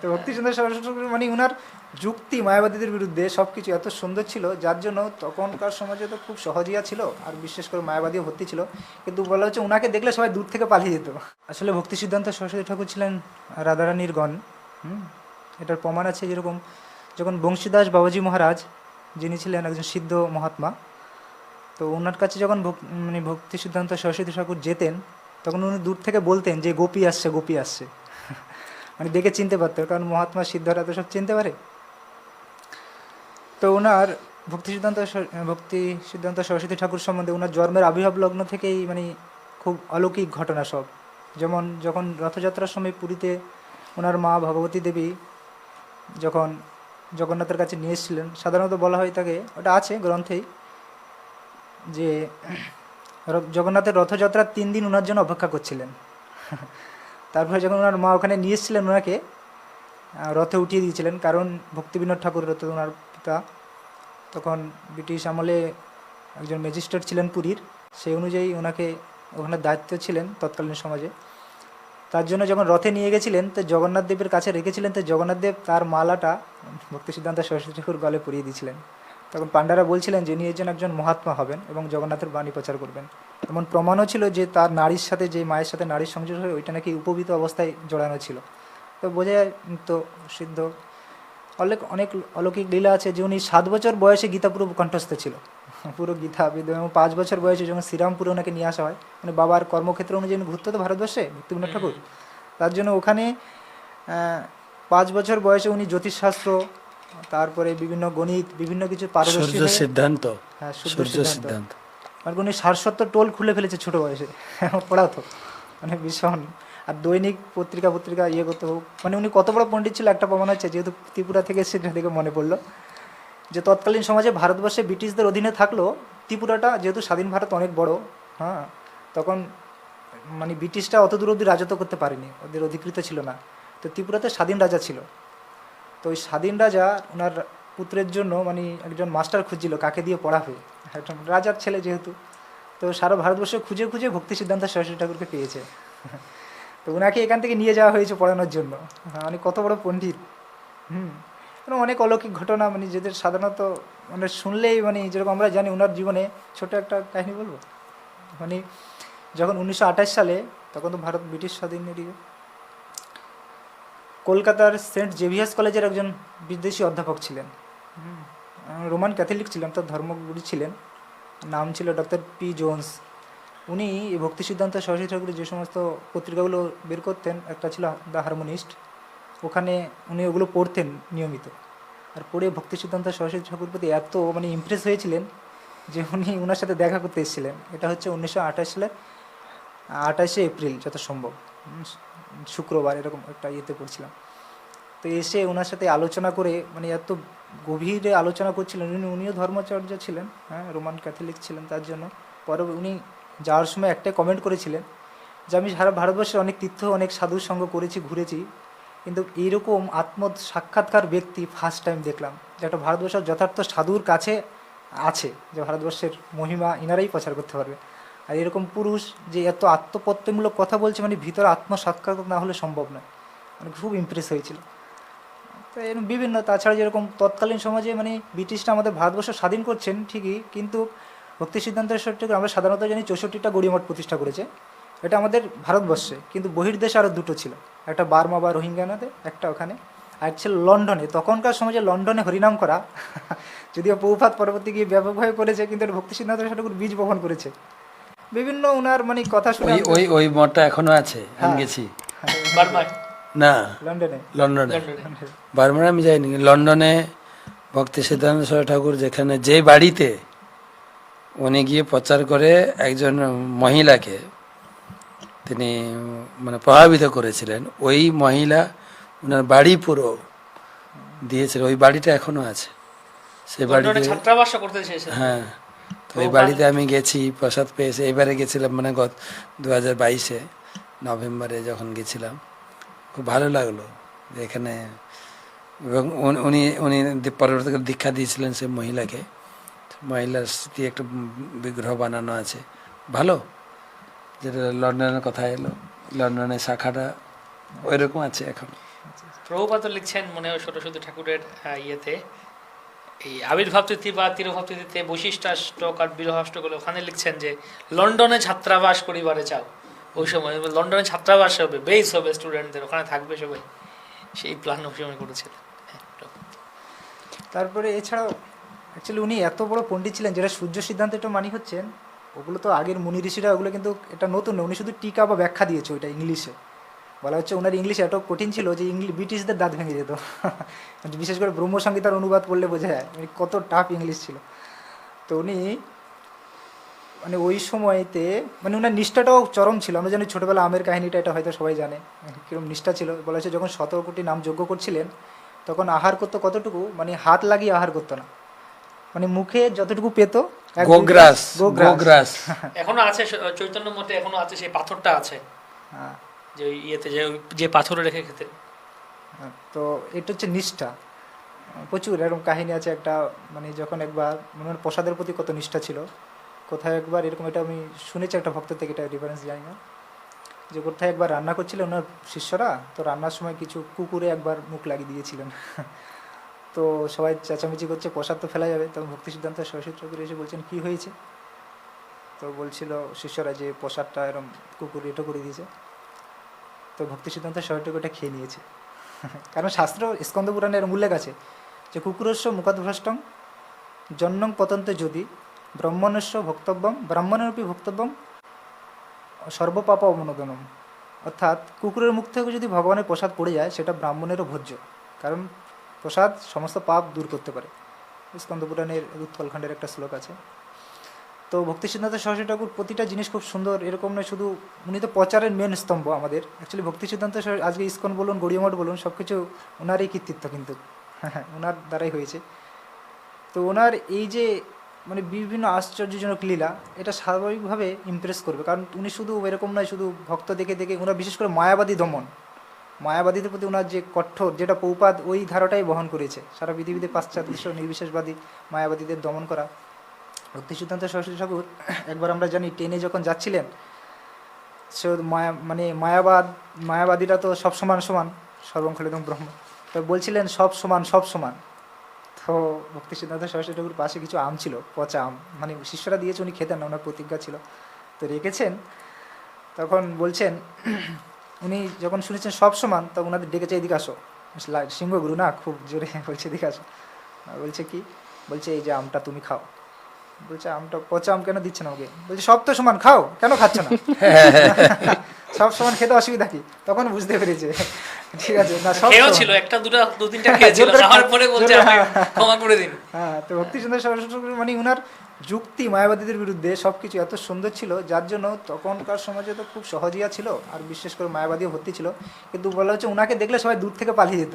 তো ভক্তিচন্দ্র সরস্বতী ঠাকুর মানে উনার যুক্তি মায়াবাদীদের বিরুদ্ধে সব কিছু এত সুন্দর ছিল, যার জন্য তখনকার সমাজে তো খুব সহজিয়া ছিল, আর বিশেষ করে মায়াবাদীও ভর্তি ছিল। কিন্তু বলা হচ্ছে উনাকে দেখলে সবাই দূর থেকে পালিয়ে যেত। আসলে ভক্তি সিদ্ধান্ত সরস্বতী ঠাকুর ছিলেন রাধারানীর গণ, হুম? এটার প্রমাণ আছে যেরকম যখন বংশীদাস বাবাজি মহারাজ, যিনি ছিলেন একজন সিদ্ধ মহাত্মা, তো ওনার কাছে যখন মানে ভক্তি সিদ্ধান্ত সরস্বতী ঠাকুর যেতেন, তখন উনি দূর থেকে বলতেন যে গোপী আসছে গোপী আসছে। মানে দেখে চিনতে পারতেন কারণ মহাত্মা, সিদ্ধরা তো সব চিনতে পারে। তো ওনার ভক্তি সিদ্ধান্ত ভক্তি সিদ্ধান্ত সরস্বতী ঠাকুর সম্বন্ধে ওনার জন্মের আবির্ভাব লগ্ন থেকেই মানে খুব অলৌকিক ঘটনা সব। যেমন যখন রথযাত্রার সময় পুরীতে ওনার মা ভগবতী দেবী যখন জগন্নাথের কাছে নিয়ে এসেছিলেন, সাধারণত বলা হয় তাকে, ওটা আছে গ্রন্থেই, যে জগন্নাথের রথযাত্রার তিন দিন ওনার জন্য অপেক্ষা করছিলেন। তারপরে যখন ওনার মা ওখানে নিয়ে এসেছিলেন ওনাকে রথে উঠিয়ে দিয়েছিলেন, কারণ ভক্তিবিনোদ ঠাকুর রথ ওনার পিতা, তখন ব্রিটিশ আমলে একজন ম্যাজিস্ট্রেট ছিলেন পুরীর, সেই অনুযায়ী ওনাকে ওখানে দায়িত্ব ছিলেন তৎকালীন সমাজে। তার জন্য যখন রথে নিয়ে গেছিলেন, তো জগন্নাথ দেবের কাছে রেখেছিলেন, তো জগন্নাথ দেব তার মালাটা ভক্তি সিদ্ধান্ত সরস্বতী ঠাকুর গলে পরিয়ে দিয়েছিলেন। তখন পাণ্ডারা বলছিলেন যে একজন একজন মহাত্মা হবেন এবং জগন্নাথের বাণী প্রচার করবেন। এমন প্রমাণও ছিল যে তার নারীর সাথে যে মায়ের সাথে নারীর সংযোগ হয় ওইটা নাকি উপবিত অবস্থায় জড়ানো ছিল। তো বোঝা যায় তো সিদ্ধ। অনেক অনেক অলৌকিক লীলা আছে যে উনি সাত বছর বয়সে গীতা পুরো কণ্ঠস্থ ছিল। পুরো গীতা এবং পাঁচ বছর বয়সে যখন শ্রীরামপুরে ওনাকে নিয়ে আসা হয় মানে বাবার কর্মক্ষেত্র অনুযায়ী উনি ঘুরতে তো ভারতবর্ষে ভক্তিবিনোদ ঠাকুর। তার জন্য ওখানে পাঁচ বছর বয়সে উনি জ্যোতিষশাস্ত্র তারপরে বিভিন্ন গণিত বিভিন্ন কিছু পারদর্শী সিদ্ধান্ত। হ্যাঁ সূর্য সিদ্ধান্ত। মানে উনি সারসত্তর টোল খুলে ফেলেছে ছোটো বয়সে। পড়াতো মানে ভীষণ। আর দৈনিক পত্রিকা পত্রিকা ইয়ে করতে হোক। মানে উনি কত বড় পণ্ডিত ছিল একটা প্রমাণ হচ্ছে, যেহেতু ত্রিপুরা থেকে সেটা থেকে মনে পড়ল। যে তৎকালীন সমাজে ভারতবর্ষে ব্রিটিশদের অধীনে থাকলেও ত্রিপুরাটা যেহেতু স্বাধীন ভারত অনেক বড় হ্যাঁ তখন মানে ব্রিটিশরা অত দূর অব্দি রাজত্ব করতে পারেনি। ওদের অধিকৃত ছিল না। তো ত্রিপুরাতে স্বাধীন রাজা ছিল। তো ওই স্বাধীন রাজা ওনার পুত্রের জন্য মানে একজন মাস্টার খুঁজছিল কাকে দিয়ে পড়াবে। একজন রাজার ছেলে যেহেতু তো সারা ভারতবর্ষে খুঁজে খুঁজে ভক্তি সিদ্ধান্ত সরস্বতী ঠাকুরকে পেয়েছে। তো ওনাকে এখান থেকে নিয়ে যাওয়া হয়েছে পড়ানোর জন্য। হ্যাঁ, মানে কত বড় পণ্ডিত। হুম এরকম অনেক অলৌকিক ঘটনা মানে যেদের সাধারণত মানে শুনলেই মানে যেরকম আমরা জানি ওনার জীবনে ছোট একটা কাহিনী বলব? মানে যখন উনিশশো আঠাশ সালে তখন তো ভারত ব্রিটিশ স্বাধীন এরিয়ে কলকাতার সেন্ট জেভিয়ার্স কলেজের একজন বিদেশি অধ্যাপক ছিলেন। হুম, রোমান ক্যাথলিক ছিলেন তার ধর্মগুরু ছিলেন। নাম ছিল ডক্টর পি জোন্স। উনি ভক্তি সিদ্ধান্ত সরস্বতী ঠাকুরের যে সমস্ত পত্রিকাগুলো বের করতেন, একটা ছিল দ্য হারমোনিস্ট। ওখানে উনি ওগুলো পড়তেন নিয়মিত। আর পড়ে ভক্তি সিদ্ধান্ত সরস্বতী ঠাকুর প্রতি এত মানে ইমপ্রেস হয়েছিলেন যে উনি ওনার সাথে দেখা করতে এসেছিলেন। এটা হচ্ছে উনিশশো আঠাশ সালের আঠাশে এপ্রিল যত সম্ভব শুক্রবার, এরকম একটা ইয়েতে পড়ছিলাম। তো এসে ওনার সাথে আলোচনা করে মানে এত গভীরে আলোচনা করছিলেন, উনি, উনিও ধর্মাচার্য ছিলেন হ্যাঁ রোমান ক্যাথলিক ছিলেন তার জন্য। পরে উনি যাওয়ার সময় একটাই কমেন্ট করেছিলেন যে, আমি সারা ভারতবর্ষের অনেক তীর্থ, অনেক সাধুর সঙ্গ করেছি, ঘুরেছি, কিন্তু এইরকম আত্ম সাক্ষাৎকার ব্যক্তি ফার্স্ট টাইম দেখলাম, যে একটা ভারতবর্ষের যথার্থ সাধুর কাছে আছে, যে ভারতবর্ষের মহিমা ইনারাই প্রচার করতে পারবে। আর এরকম পুরুষ যে এত আত্মপত্যমূলক কথা বলছে মানে ভিতরে আত্মসাক্ষাৎ না হলে সম্ভব নয়। মানে খুব ইমপ্রেস হয়েছিল। তো এরকম বিভিন্ন তাছাড়া যেরকম তৎকালীন সমাজে মানে ব্রিটিশরা আমাদের ভারতবর্ষ স্বাধীন করছেন ঠিকই কিন্তু ভক্তি সিদ্ধান্তের সত্যি আমরা সাধারণত জানি চৌষট্টিটা গড়িমঠ প্রতিষ্ঠা করেছে। এটা আমাদের ভারতবর্ষে কিন্তু বহির্দেশে আরও দুটো ছিল। একটা বার্মা বা রোহিঙ্গানাতে একটা ওখানে। আর ছিল লন্ডনে। তখনকার সমাজে লন্ডনে হরিনাম করা যদিও পৌফাত পরবর্তী গিয়ে ব্যাপকভাবে করেছে কিন্তু এটা ভক্তি সিদ্ধান্ত ঠাকুর বীজ বপন করেছে। বিভিন্ন ওনার মানে কথা শুনে ওই ওই ওই মঠটা এখনও আছে আমি হ্যাঁ। গেছি। বার্মায়। না লন্ডনে। লন্ডনে। লন্ডনে। আমি যাইনি লন্ডনে ভক্তি সিদ্ধান্ত ঠাকুর যেখানে যে বাড়িতে উনি গিয়ে প্রচার করে একজন মহিলাকে তিনি মানে প্রভাবিত করেছিলেন ওই মহিলা ওনার বাড়ি পুরো দিয়েছিল ওই বাড়িটা এখনও আছে। সে বাড়িতে হ্যাঁ তো ওই বাড়িতে আমি গেছি প্রসাদ পেয়েছি এবারে গেছিলাম মানে গত দু হাজার বাইশে নভেম্বরে যখন গেছিলাম। খুব ভালো লাগল যে এখানে এবং উনি- উনি দি- দীক্ষা দিয়েছিলেন সেই মহিলাকে। মহিলার স্মৃতি একটা বিগ্রহ বানানো আছে। ভালো? যেটা লন্ডনের কথা এলো, লন্ডনের শাখাটা ওই রকম আছে এখন। প্রভুপাত লিখছেন মনে হয় সরস্বতী ঠাকুরের ইয়েতে, এই আবির্ভাব তিথি বা তিরোভাব তিথিতে বৈশিষ্ট্যাষ্টক আর বিরহাষ্টকগুলো ওখানে লিখছেন যে, লন্ডনে ছাত্রাবাস করিবারে চাও ওই সময় লন্ডনে ছাত্রাবাস হবে বেস হবে স্টুডেন্টদের ওখানে থাকবে সবাই। সেই প্ল্যান ওই সময় করেছিলেন হ্যাঁ, তারপরে এছাড়াও অ্যাকচুয়ালি উনি এত বড় পণ্ডিত ছিলেন যেটা সূর্য সিদ্ধান্তটা মানি হচ্ছেন ওগুলো তো আগের মুনি ঋষিরা ওগুলো কিন্তু এটা নতুন উনি শুধু টিকা বা ব্যাখ্যা দিয়েছে ওইটা ইংলিশে। বলা হচ্ছে ওনার ইংলিশ এত কঠিন ছিল যে ইংলিশ ব্রিটিশদের দাঁত ভেঙে যেত। বিশেষ করে ব্রহ্মসংগীতার অনুবাদ পড়লে বোঝা যায় কত টাফ ইংলিশ ছিল। তো উনি মানে ওই সময়তে মানে ওনার নিষ্ঠাটাও চরম ছিল। আমরা জানি ছোটোবেলা আমের কাহিনীটা এটা হয়তো সবাই জানে। কীরকম নিষ্ঠা ছিল। বলা হচ্ছে যখন সতেরো কোটি নাম যজ্ঞ করছিলেন তখন আহার করতো কতটুকু? মানে হাত লাগিয়ে আহার করতো না। মানে মুখে যতটুকু পেতো গোগ্রাস গোগ্রাস। গোগ্রাস। এখনও আছে চৈতন্য মতে এখনও আছে সেই পাথরটা আছে। হ্যাঁ, যে ওই ইয়েতে যে ওই- যে পাথরে রেখে খেতেন হ্যাঁ, তো এটা হচ্ছে নিষ্ঠা। প্রচুর এরকম কাহিনী আছে একটা মানে যখন একবার মনে প্রসাদের প্রতি কত নিষ্ঠা ছিল। কোথায় একবার এরকম এটা আমি শুনেছি একটা ভক্ত থেকে, এটা রেফারেন্স জানি না। যে কোথায় একবার রান্না করছিলেন ওনার শিষ্যরা, তো রান্নার সময় কিছু কুকুরে একবার মুখ লাগিয়ে দিয়েছিলেন। তো সবাই চেঁচামেচি করছে, প্রসাদ তো ফেলা যাবে। তখন ভক্তি সিদ্ধান্ত সরস্বতী ঠাকুর এসে বলছেন, কি হয়েছে? তো বলছিল শিষ্যরা যে প্রসাদটা এরম কুকুর এটা করে দিয়েছে। তো ভক্তি সিদ্ধান্ত সরস্বতী এটা খেয়ে নিয়েছে। কারণ শাস্ত্র স্কন্দ পুরাণে এরম উল্লেখ আছে যে কুকুরস্ব মুখাদ্ভ্রষ্টং জন্মং পতন্ত যদি ব্রহ্মণস্য ভক্তব্যম, ব্রাহ্মণেরপি ভক্তব্যম সর্বপাপ অবনোদনম অর্থাৎ কুকুরের মুখ থেকে যদি ভগবানের প্রসাদ পড়ে যায়, সেটা ব্রাহ্মণেরও ভোজ্য। কারণ প্রসাদ সমস্ত পাপ দূর করতে পারে। স্কন্দ পুরাণের উৎকলখণ্ডের একটা শ্লোক আছে। তো ভক্তি সিদ্ধান্ত সরস্বতী ঠাকুর, প্রতিটা জিনিস খুব সুন্দর, এরকম নয়, শুধু উনি তো প্রচারের মেন স্তম্ভ আমাদের। অ্যাকচুয়ালি ভক্তি সিদ্ধান্ত আজকে ইস্কন বলুন, গড়িয়ামঠ বলুন সব কিছু ওনারই কৃতিত্ব কিন্তু। হ্যাঁ হ্যাঁ ওনার দ্বারাই হয়েছে। তো ওনার এই যে মানে বিভিন্ন আশ্চর্যজনক লীলা, এটা স্বাভাবিকভাবে ইমপ্রেস করবে। কারণ উনি শুধু এরকম নয়, শুধু ভক্ত দেখে দেখে ওনার বিশেষ করে মায়াবাদী দমন, মায়াবাদীদের প্রতি ওনার যে কঠোর, যেটা পৌপাদ ওই ধারাটাই বহন করেছে। সারা পৃথিবীতে পাশ্চাত্য নির্বিশেষবাদী মায়াবাদীদের দমন করা। ভক্তি সিদ্ধান্ত সরস্বতী ঠাকুর, একবার আমরা জানি, ট্রেনে যখন যাচ্ছিলেন, সে মায়া মানে মায়াবাদ, মায়াবাদীরা তো সব সমান সমান সর্বং ব্রহ্ম। তো বলছিলেন, সব সমান সব সমান। তো ভক্তি সিদ্ধান্ত সরস্বতী ঠাকুর পাশে কিছু আম ছিল পচা আম। মানে শিষ্যরা দিয়েছে উনি খেতেন না ওনার প্রতিজ্ঞা ছিল। তো রেখেছেন তখন বলছেন উনি যখন শুনেছেন সব সমান তখন ওনাদের ডেকেছে এদিকে আসো। লা- সিংহগুরু না? খুব জোরে বলছে এদিকে আসো। বলছে কি? বলছে এই যে আমটা তুমি খাও। বলছে আমটা পচা আম কেন দিচ্ছে না ওকে? বলছে সব তো সমান খাও কেন খাচ্ছ না? সব সমান খেতে অসুবিধা কি? তখন বুঝতে পেরেছে। ঠিক আছে না সব খেয়েও ছিল একটা দুটো দু তিনটা খেয়েছিল খাওয়ার পরে বলছে ক্ষমা করে দিন। হ্যাঁ তো ভক্তিচন্দ্র সরস্বতী মানে উনার যুক্তি মায়াবাদীদের বিরুদ্ধে সব কিছু এত সুন্দর ছিল যার জন্য তখনকার সমাজে তো খুব সহজিয়া ছিল আর বিশেষ করে মায়াবাদীও ভর্তি ছিল। কিন্তু বলা হচ্ছে উনাকে দেখলে সবাই দূর থেকে পালিয়ে যেত।